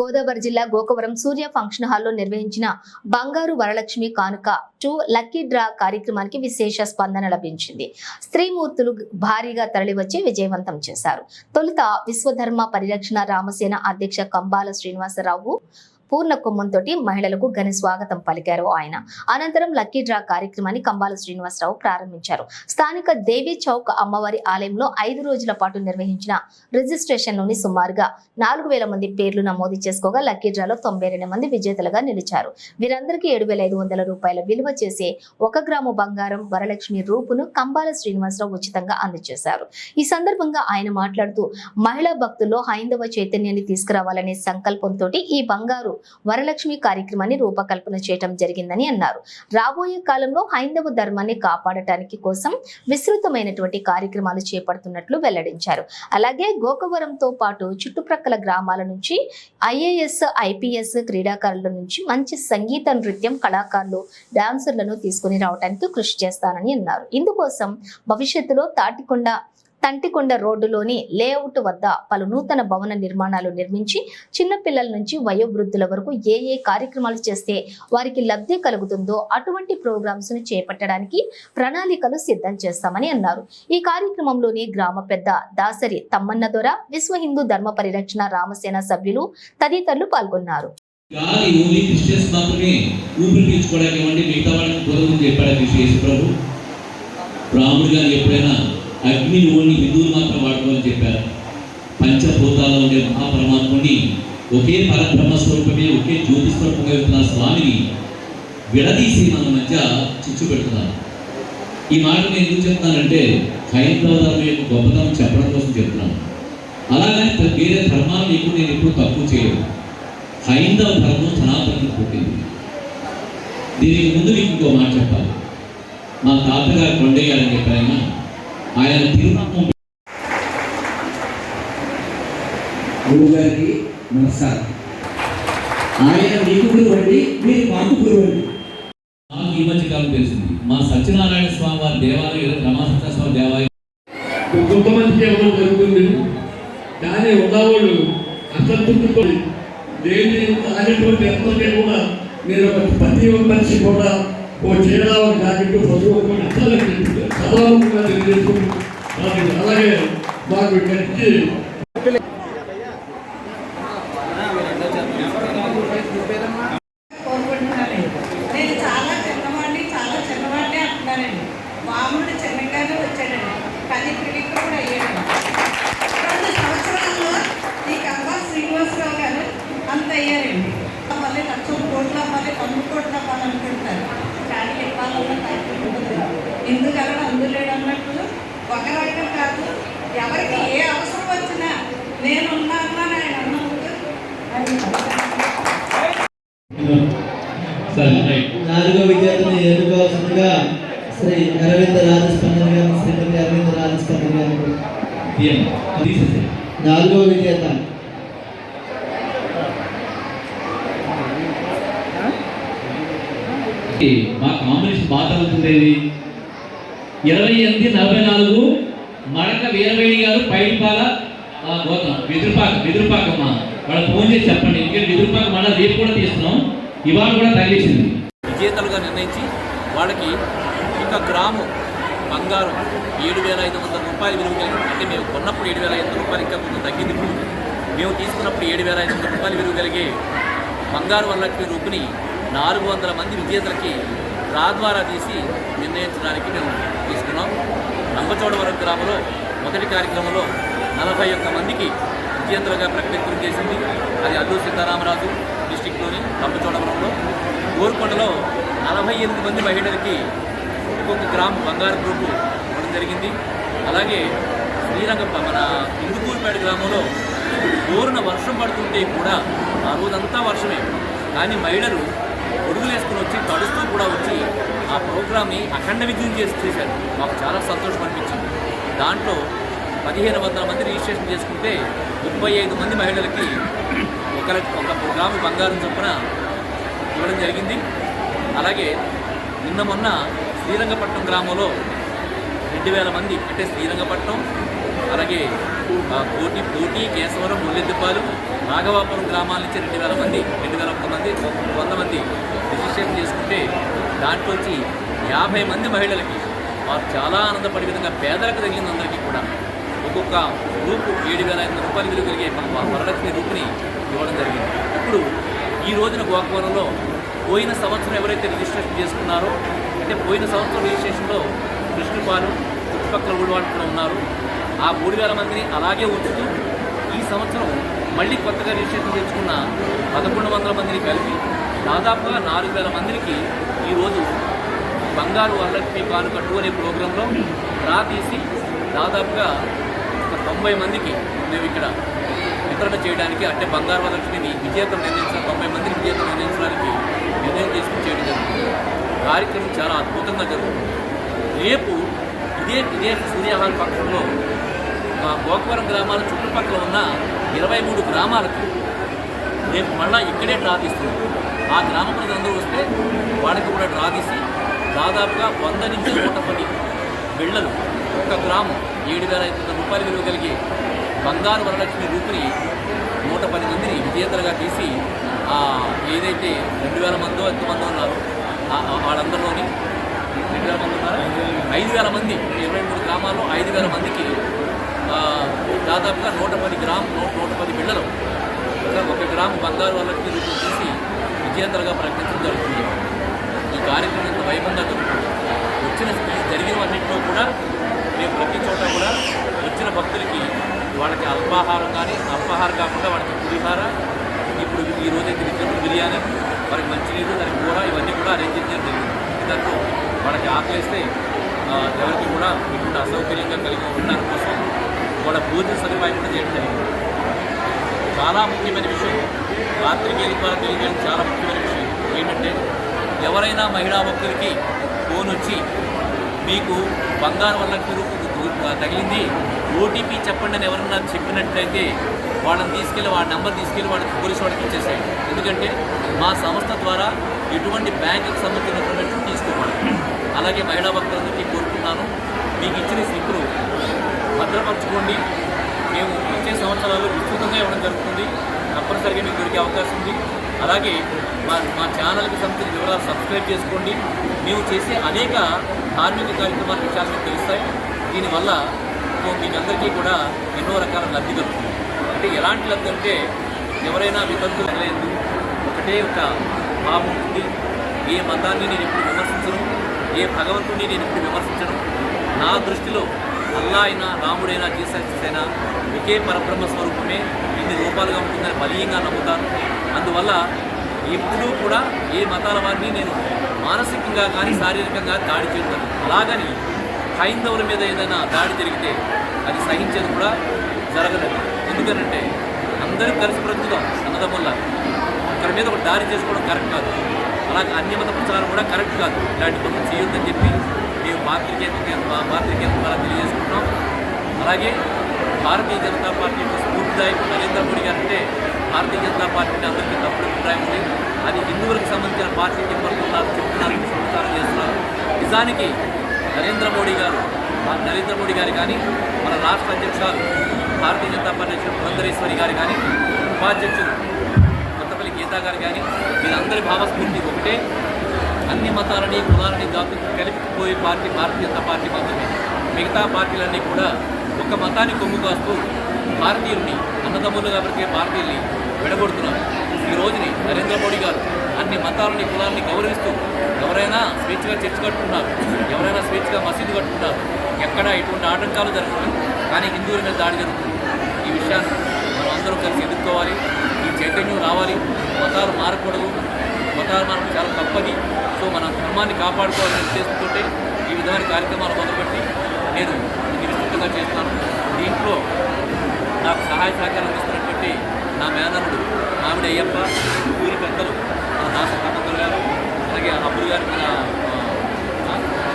గోదావరి జిల్లా గోకవరం సూర్య ఫంక్షన్ హాల్లో నిర్వహించిన బంగారు వరలక్ష్మి కానుక టు లక్కీ డ్రా కార్యక్రమానికి విశేష స్పందన లభించింది. స్త్రీమూర్తులు భారీగా తరలివచ్చి విజయవంతం చేశారు. తొలుత విశ్వధర్మ పరిరక్షణ రామసేన అధ్యక్ష కంబాల శ్రీనివాసరావు పూర్ణ కొమ్మంతో మహిళలకు ఘన స్వాగతం పలికారు ఆయన. అనంతరం లక్కీ డ్రా కార్యక్రమాన్ని కంబాల శ్రీనివాసరావు ప్రారంభించారు. స్థానిక దేవి చౌక్ అమ్మవారి ఆలయంలో ఐదు రోజుల పాటు నిర్వహించిన రిజిస్ట్రేషన్లోని సుమారుగా నాలుగు వేల మంది పేర్లు నమోదు చేసుకోగా లక్కీ డ్రాలో తొంభై రెండు మంది విజేతలుగా నిలిచారు. వీరందరికీ ఏడు వేల ఐదు వందల రూపాయల విలువ చేసే ఒక గ్రాము బంగారం వరలక్ష్మి రూపును కంబాల శ్రీనివాసరావు ఉచితంగా అందజేశారు. ఈ సందర్భంగా ఆయన మాట్లాడుతూ మహిళా భక్తుల్లో హైందవ చైతన్యాన్ని తీసుకురావాలనే సంకల్పంతో ఈ బంగారు వరలక్ష్మి కార్యక్రమాన్ని రూపకల్పన చేయడం జరిగిందని అన్నారు. రాబోయే కాలంలో హైందవ ధర్మాన్ని కాపాడటానికి కోసం విస్తృతమైనటువంటి కార్యక్రమాలు చేపడుతున్నట్లు వెల్లడించారు. అలాగే గోకవరంతో పాటు చుట్టుప్రక్కల గ్రామాల నుంచి ఐఏఎస్ ఐపీఎస్ క్రీడాకారుల నుంచి మంచి సంగీత నృత్యం కళాకారులు డాన్సర్లను తీసుకుని రావడానికి కృషి చేస్తానని అన్నారు. ఇందుకోసం భవిష్యత్తులో తాటికొండ తంటికొండ రోడ్డులోని లేఅవుట్ వద్ద పలు నూతన భవన నిర్మాణాలు నిర్మించి చిన్నపిల్లల నుంచి వయోవృద్ధుల వరకు ఏ ఏ కార్యక్రమాలు చేస్తే వారికి లబ్ధి కలుగుతుందో అటువంటి ప్రోగ్రామ్స్ను చేపట్టడానికి ప్రణాళికలు సిద్ధం చేస్తామని అన్నారు. ఈ కార్యక్రమంలోని గ్రామ పెద్ద దాసరి తమ్మన్న దొర విశ్వ హిందూ ధర్మ పరిరక్షణ రామసేన సభ్యులు తదితరులు పాల్గొన్నారు. ఓన్లీ క్రిస్టియన్స్ మాత్రమే ఊపిరి పీల్చుకోవడానికి ఇవ్వండి మిగతా వాళ్ళకి చెప్పాడు యేసు ప్రభు. రాముడు గారు ఎప్పుడైనా అగ్నిని ఓన్లీ హిందువులు మాత్రం వాడుకోమని చెప్పారు. పంచభూతాల్లో ఉండే మహాపరమాత్ముని ఒకే పరబ్రహ్మ స్వరూపమే ఒకే జ్యోతి స్వరూపంగా వెళ్తున్న స్వామిని విడదీసి మన మధ్య చిచ్చు పెడుతున్నారు. ఈ మాట నేను ఎందుకు చెప్తానంటే హైందవ ధర్మం యొక్క గొప్పతనం చెప్పడం కోసం చెప్తున్నాను. అలాగే వేరే ధర్మాలు ఎక్కువ నేను ఎప్పుడు తక్కువ చేయలేదు హైందవ ధర్మం సనాతనం పుట్టింది. దీనికి ముందు మీకు ఇంకో మాట చెప్పాలి. మా తాతగారు కొండయ్య చెప్పారు. ఆయన తిరునామం నమస్కారం. ఆయన మీకు గురువు అండి మీరు మాకు గురువు అండి నాకు ఈ మధ్య కాలం తెలిసింది. మా సత్యనారాయణ స్వామి వారి దేవాలయం రమాసత్య స్వామి దేవాలయం. కొంతమందికి ఇవ్వడం జరుగుతుంది. కానీ ఉన్నవాళ్ళు అసంతృప్తితో దేని అనేటువంటి ఎంతనే కూడా నేను ఒక ప్రతి ఒక్క మనిషి కూడా ఓ చీర ఒక జాకెట్ ప్రతి ఒక్క అసలు అలాగే మాకు ఇక్కడికి ఒక రకం కాదు. ఎవరికి ఏ అవసరం వచ్చినా నేనున్నాను అని ఆయన రైట్. నాలుగో విద్యార్థిని ఎన్నుకోవాల్సిందిగా శ్రీ అరవింద రాజస్పందన గారు శ్రీమతి అరవింద రాజస్పందన గారు. నాలుగో విజేత మా కాంబినేషన్ బాగా తగ్గుతుండేది ఇరవై ఎనిమిది నలభై నాలుగు మడక వీరవేణి గారు పైడిపాల గోతం వెదురుపాక వెదురుపాకమ్మ వాళ్ళకి ఫోన్ చేసి చెప్పండి. ఎందుకంటే వెదురుపాక మళ్ళీ రేపు కూడా తీస్తున్నాం. ఇవాళ కూడా తగిలేసింది విజేతలుగా నిర్ణయించి వాళ్ళకి ఒక గ్రాము బంగారం ఏడు వేల ఐదు వందల రూపాయలు విలువ కలిగి అంటే మేము కొన్నప్పుడు ఏడు వేల ఐదు వందల రూపాయలు ఇంకా కొంచెం తగ్గింది. ఇప్పుడు మేము తీసుకున్నప్పుడు ఏడు వేల ఐదు వందల రూపాయలు విలువ కలిగే బంగారు వల్లకి రూపుని నాలుగు వందల మంది విజేతలకి రా ద్వారా తీసి నిర్ణయించడానికి మేము కుంభచోడవరం గ్రామంలో మొదటి కార్యక్రమంలో నలభై ఒక్క మందికి విజేతలుగా ప్రకటించడం చేసింది. అది అల్లూరు సీతారామరాజు డిస్టిక్లోని రంపచోడవరంలో గోల్కొండలో నలభై ఎనిమిది మంది మహిళలకి ఒక్కొక్క గ్రామ్ బంగారు గ్రూపు ఇవ్వడం జరిగింది. అలాగే శ్రీరంగప్ప మన ఇందుకూరుపేట గ్రామంలో బోరున వర్షం పడుతుంటే కూడా ఆ రోజంతా వర్షమే. కానీ మహిళలు గొడుగులు వేసుకుని వచ్చి తడుస్తూ కూడా వచ్చి ఆ ఆ ప్రోగ్రామ్ని అఖండ విజయం చేసి చేశారు మాకు చాలా సంతోషం అనిపించింది. దాంట్లో పదిహేను వందల మంది రిజిస్ట్రేషన్ చేసుకుంటే ముప్పై ఐదు మంది మహిళలకి ఒకరికి ఒక గ్రాము బంగారం చొప్పున ఇవ్వడం జరిగింది. అలాగే నిన్న మొన్న శ్రీరంగపట్నం గ్రామంలో రెండు వేల మంది అంటే శ్రీరంగపట్నం అలాగే పోటీ కోటి కోటి కేశవరం ముల్లెద్దుపాలు నాగవాపురం గ్రామాల నుంచి రెండు వేల మంది రెండు వేల ఒక్క మంది వంద మంది రిజిస్ట్రేషన్ చేసుకుంటే దాంట్లోంచి యాభై మంది మహిళలకి వారు చాలా ఆనందపడే విధంగా పేదలకు తగిలింది అందరికీ కూడా. ఒక్కొక్క రూపు ఏడు వేల ఐదు రూపాయలు విలువ కలిగే వరలక్ష్మి రూపుని ఇవ్వడం జరిగింది. ఇప్పుడు ఈ రోజున గోకవరంలో పోయిన సంవత్సరం ఎవరైతే రిజిస్ట్రేషన్ చేసుకున్నారో అంటే పోయిన సంవత్సరం రిజిస్ట్రేషన్లో కృష్ణపాలు చుట్టుపక్కల ఊడి కూడా ఉన్నారు. ఆ మూడు వేల మందిని అలాగే ఉంచుతూ ఈ సంవత్సరం మళ్ళీ కొత్తగా రిజిస్ట్రేషన్ చేసుకున్న పదకొండు వందల మందిని కలిపి దాదాపుగా నాలుగు వేల మందికి ఈరోజు బంగారు వరలక్ష్మి కానుకట్టు అనే ప్రోగ్రాంలో డ్రా తీసి దాదాపుగా ఒక తొంభై మందికి మేము ఇక్కడ వితరణ చేయడానికి అంటే బంగారు వరలక్ష్మిని విజేతలు నిర్ణయించిన తొంభై మందికి విజేతలు నిర్ణయించడానికి నిర్ణయం తీసుకుని చేయడం జరుగుతుంది కార్యక్రమం చాలా అద్భుతంగా జరుగుతుంది. రేపు ఇదే ఇదే సూర్యాహార పక్షంలో మా గోకవరం గ్రామాల చుట్టుపక్కల ఉన్న ఇరవై మూడు గ్రామాలకు రేపు మళ్ళా ఇక్కడే డ్రా తీస్తున్నాం. ఆ గ్రామ ప్రజలందరూ వస్తే వాళ్ళకి కూడా డ్రా తీసి దాదాపుగా వంద నుంచి నూట పది బిళ్ళలు ఒక గ్రామం ఏడు వేల ఐదు వందల రూపాయలు విలువ కలిగి బంగారు వరలక్ష్మి రూపిని నూట పది మందిని విజేతలుగా తీసి ఏదైతే రెండు వేల మందో ఎంతమందో ఉన్నారో వాళ్ళందరిలోని రెండు వేల మంది ఉన్నారా? ఐదు వేల మంది ఇరవై మూడు గ్రామాల్లో ఐదు వేల మందికి దాదాపుగా నూట పది గ్రాము నూట పది బిళ్ళలు ఒక గ్రాము బంగారు వరలక్ష్మి రూపం తీసి విజేతలుగా ప్రకటించడం జరుగుతుంది. ఈ కార్యక్రమం ఇంత వైభవంగా జరుగుతుంది. వచ్చిన ఈ జరిగినవన్నింటిలో కూడా మేము ప్రతి చోట కూడా వచ్చిన భక్తులకి వాళ్ళకి అల్పాహారం కానీ అల్పాహారం కాకుండా వాళ్ళకి పులిహార ఇప్పుడు ఈ రోజైతే వెజిటబుల్ బిర్యానీ వారికి మంచినీరు దానికి కూర ఇవన్నీ కూడా అరేంజ్ చేయడం జరిగింది. దాంట్లో వాళ్ళకి ఆకలిస్తే ఎవరికి కూడా ఇటువంటి అసౌకర్యంగా కలిగి ఉండడానికి కోసం వాళ్ళ భోజన సదుపాయం కూడా చేయడం జరిగింది. చాలా ముఖ్యమైన విషయం. రాత్రికి ద్వారా తెలియజేయడం చాలా ముఖ్యమైన విషయం. ఏంటంటే ఎవరైనా మహిళా భక్తులకి ఫోన్ వచ్చి మీకు బంగారు వల్ల తగిలింది ఓటీపీ చెప్పండి అని ఎవరన్నా చెప్పినట్లయితే వాళ్ళని తీసుకెళ్ళి వాళ్ళ నెంబర్ తీసుకెళ్ళి వాళ్ళకి పోలీసు వాళ్ళకి ఇచ్చేసాయి ఎందుకంటే మా సంస్థ ద్వారా ఎటువంటి బ్యాంకుకి సంబంధించిన ఇన్ఫర్మేషన్ తీసుకోవాలి అలాగే మహిళా భక్తులందరికీ కోరుకుంటున్నాను. మీకు ఇచ్చిన సిప్పులు భద్రపరచుకోండి. మేము వచ్చే సంవత్సరాలు విస్తృతంగా ఇవ్వడం జరుగుతుంది. తప్పనిసరిగా మీకు దొరికే అవకాశం ఉంది. అలాగే మా మా ఛానల్కి సంబంధించిన వివరాలు సబ్స్క్రైబ్ చేసుకోండి. మేము చేసే అనేక కార్మిక కార్యక్రమాల విషయాలు మీకు తెలుస్తాయి. దీనివల్ల సో మీకు అందరికీ కూడా ఎన్నో రకాల లబ్ధి దొరుకుతుంది. అంటే ఎలాంటి లబ్ధి అంటే ఎవరైనా వితంతులు లేదు ఒకటే ఒక భావం ఉంటుంది ఏ మతాన్ని నేను ఎప్పుడు విమర్శించను? ఏ భగవంతుడిని నేను ఎప్పుడు విమర్శించను? నా దృష్టిలో అల్లా అయినా రాముడైనా జీసస్ అయినా ఒకే పరబ్రహ్మ స్వరూపమే ఇన్ని రూపాలుగా ఉంటుందని బలీయంగా నమ్ముతాను అందువల్ల ఎప్పుడూ కూడా ఏ మతాల వారిని నేను మానసికంగా కానీ శారీరకంగా దాడి చేస్తాను అలాగని హైందవుల మీద ఏదైనా దాడి జరిగితే అది సహించేది కూడా జరగలేదు ఎందుకనంటే అందరూ కలిసి బ్రతుకుతాం అన్నదమ్ముల ఒకరి మీద ఒక దాడి చేసుకోవడం కరెక్ట్ కాదు. అలాగే అన్ని మత ప్రచారం కూడా కరెక్ట్ కాదు. ఇలాంటి పనులు చేయొద్దని చెప్పి పాత్రికేయ పాత్రికేయ ద్వారా తెలియజేసుకుంటున్నాం. అలాగే భారతీయ జనతా పార్టీ యొక్క నరేంద్ర మోడీ గారు అంటే భారతీయ జనతా పార్టీని అందరికీ తప్పుడు అభిప్రాయం ఉంది. అది హిందువులకు సంబంధించిన పార్టీ చెప్పబడుతున్నారు చెప్తున్నారు సంస్కారం చేస్తున్నారు. నిజానికి నరేంద్ర మోడీ గారు నరేంద్ర మోడీ గారు కానీ మన రాష్ట్ర అధ్యక్షురాలు భారతీయ జనతా పార్టీ అధ్యక్షుడు పురంధరేశ్వరి గారు కానీ ఉపాధ్యక్షుడు కొత్తపల్లి గీతా గారు కానీ వీళ్ళందరి భావస్ఫూర్తి ఒకటే. అన్ని మతాలని కులాలని జాతులు కలిపిపోయే పార్టీ భారతీయ జనతా పార్టీ మాత్రమే. మిగతా పార్టీలన్నీ కూడా ఒక మతాన్ని కొమ్ము కాస్తూ భారతీయుల్ని అన్నదమ్ములుగా బ్రతికే భారతీయుల్ని విడగొడుతున్నారు. ఈ రోజుని నరేంద్ర మోడీ గారు అన్ని మతాలని కులాలని గౌరవిస్తూ ఎవరైనా స్వేచ్ఛగా చర్చ కట్టుకున్నారు ఎవరైనా స్వేచ్ఛగా మసీదు కట్టుకున్నారు ఎక్కడ ఎటువంటి ఆటంకాలు జరుగుతున్నాయి కానీ హిందువుల మీద దాడి జరుగుతుంది. ఈ విషయాన్ని మనం అందరం కలిసి ఎదుర్కోవాలి. ఈ చైతన్యం రావాలి. మతాలు మారకూడదు. మతాలు మనకు చాలా తప్పది. సో మన ధర్మాన్ని కాపాడుకోవాలని ఉద్దేశంతో ఈ విధమైన కార్యక్రమాలు మొదలుపెట్టి నేను ఇది చేస్తాను చేస్తున్నాను. దీంట్లో నాకు సహాయ సహకారం అందిస్తున్నటువంటి నా మేనరుడు మామిడి అయ్యప్ప ఊరి పెద్దలు నా దాస కామంతులు గారు అలాగే అబ్బులు గారు మన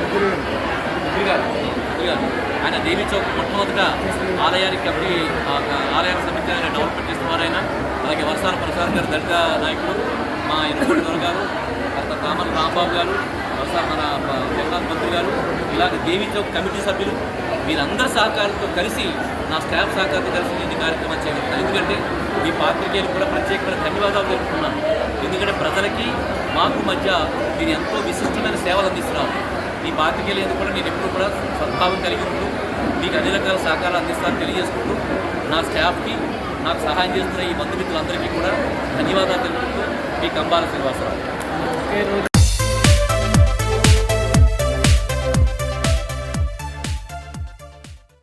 అబ్బులు గారు గారు. ఆయన దేవి చౌక్ మొట్టమొదట ఆలయానికి కమిటీ ఆలయానికి ఆలయాల ఆయన డెవలప్మెంట్ చేసిన వారైనా అలాగే వర్షాల ప్రసాద్ గారు దళిత నాయకుడు మా ఇరుపూడి గారు తర్వాత కామన్ రాంబాబు గారు ఒకసారి మన జగన్నాథ్ మంత్రి గారు ఇలాగ దేవితో కమిటీ సభ్యులు మీరందరి సహకారంతో కలిసి నా స్టాఫ్ సహకారంతో కలిసి నేను ఈ కార్యక్రమం చేయగలుగుతాను ఎందుకంటే మీ పాత్రికేయులు కూడా ప్రత్యేకమైన ధన్యవాదాలు తెలుపుతున్నాను. ఎందుకంటే ప్రజలకి మాకు మధ్య మీరు ఎంతో విశిష్టమైన సేవలు అందిస్తున్నారు ఈ పాత్రికేయులు ఎందుకు కూడా నేను ఎప్పుడు కూడా సద్భావం కలిగి ఉంటూ మీకు అన్ని రకాల సహకారాలు అందిస్తానని తెలియజేసుకుంటూ నా స్టాఫ్కి నాకు సహాయం చేస్తున్న ఈ బంధుమిత్రులందరికీ కూడా ధన్యవాదాలు తెలుపుతూ మీ కంబాల శ్రీనివాసరావు.